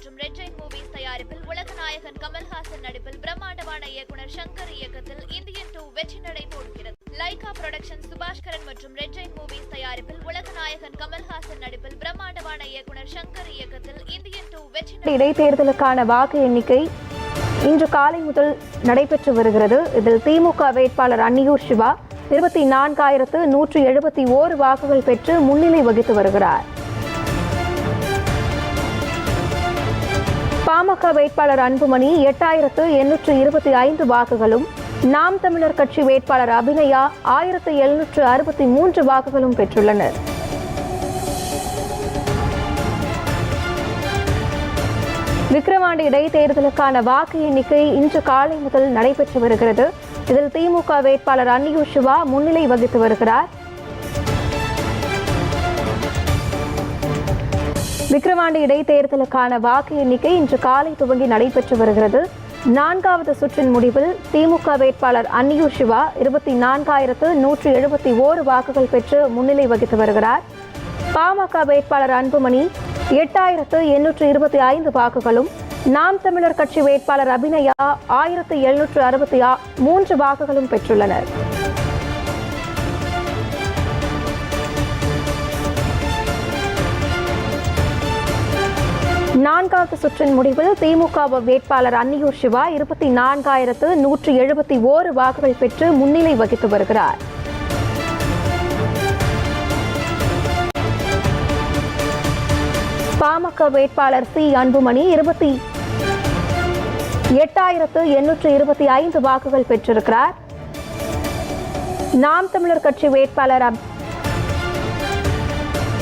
மற்றும் red Jain movies தயாரிப்பில் உலகநாயகன் கமல்ஹாசன் நடிப்பில் பிரம்மாண்டமான இயக்குனர் சங்கர் இயக்கத்தில் இந்தியன் டூ வெற்றி நடை போடுகிறது லைகா புரொடக்ஷன் சுபாஷ்கரன் மற்றும் ரெட் ஜெயின் மூவிஸ் தயாரிப்பில் உலகநாயகன் கமல்ஹாசன் நடிப்பில் பிரம்மாண்டமான இயக்குனர் சங்கர் இயக்கத்தில் இந்தியன் டூ வெற்றி இடைத்தேர்தலுக்கான வாக்கு எண்ணிக்கை இன்று காலை முதல் நடைபெற்று வருகிறது. இதில் திமுக வேட்பாளர் அன்னியூர் சிவா இருபத்தி நான்காயிரத்து நூற்று எழுபத்தி ஓரு வாக்குகள் பெற்று முன்னிலை வகித்து வருகிறார். பாமக வேட்பாளர் அன்புமணி எட்டாயிரத்து எண்ணூற்று இருபத்தி ஐந்து வாக்குகளும் நாம் தமிழர் கட்சி வேட்பாளர் அபிநயா ஆயிரத்து எழுநூற்று அறுபத்தி மூன்று வாக்குகளும் பெற்றுள்ளனர். விக்கிரவாண்டி இடைத்தேர்தலுக்கான வாக்கு எண்ணிக்கை இன்று காலை முதல் நடைபெற்று வருகிறது. இதில் திமுக வேட்பாளர் அன்னியூர் சிவா முன்னிலை வகித்து வருகிறார். விக்கிரவாண்டி இடைத்தேர்தலுக்கான வாக்கு எண்ணிக்கை இன்று காலை துவங்கி நடைபெற்று வருகிறது. நான்காவது சுற்றின் முடிவில் திமுக வேட்பாளர் அன்னியூர் சிவா இருபத்தி நான்காயிரத்து நூற்று எழுபத்தி ஓரு வாக்குகள் பெற்று முன்னிலை வகித்து வருகிறார். பாமக வேட்பாளர் அன்புமணி எட்டாயிரத்து எண்ணூற்று இருபத்தி ஐந்து வாக்குகளும் நாம் தமிழர் கட்சி வேட்பாளர் அபிநயா ஆயிரத்து எழுநூற்று அறுபத்தி ஆ- மூன்று வாக்குகளும் பெற்றுள்ளனர். நான்காவது சுற்றின் முடிவில் திமுக வேட்பாளர் அன்னியூர் சிவா இருபத்தி நான்காயிரத்து நூற்று எழுபத்தி ஓரு வாக்குகள் பெற்று முன்னிலை வகித்து வருகிறார். பாமக வேட்பாளர் சி. அன்புமணி இருபத்தி எட்டாயிரத்து எண்ணூற்று இருபத்தி ஐந்து வாக்குகள் பெற்றிருக்கிறார். நாம் தமிழர் கட்சி வேட்பாளர்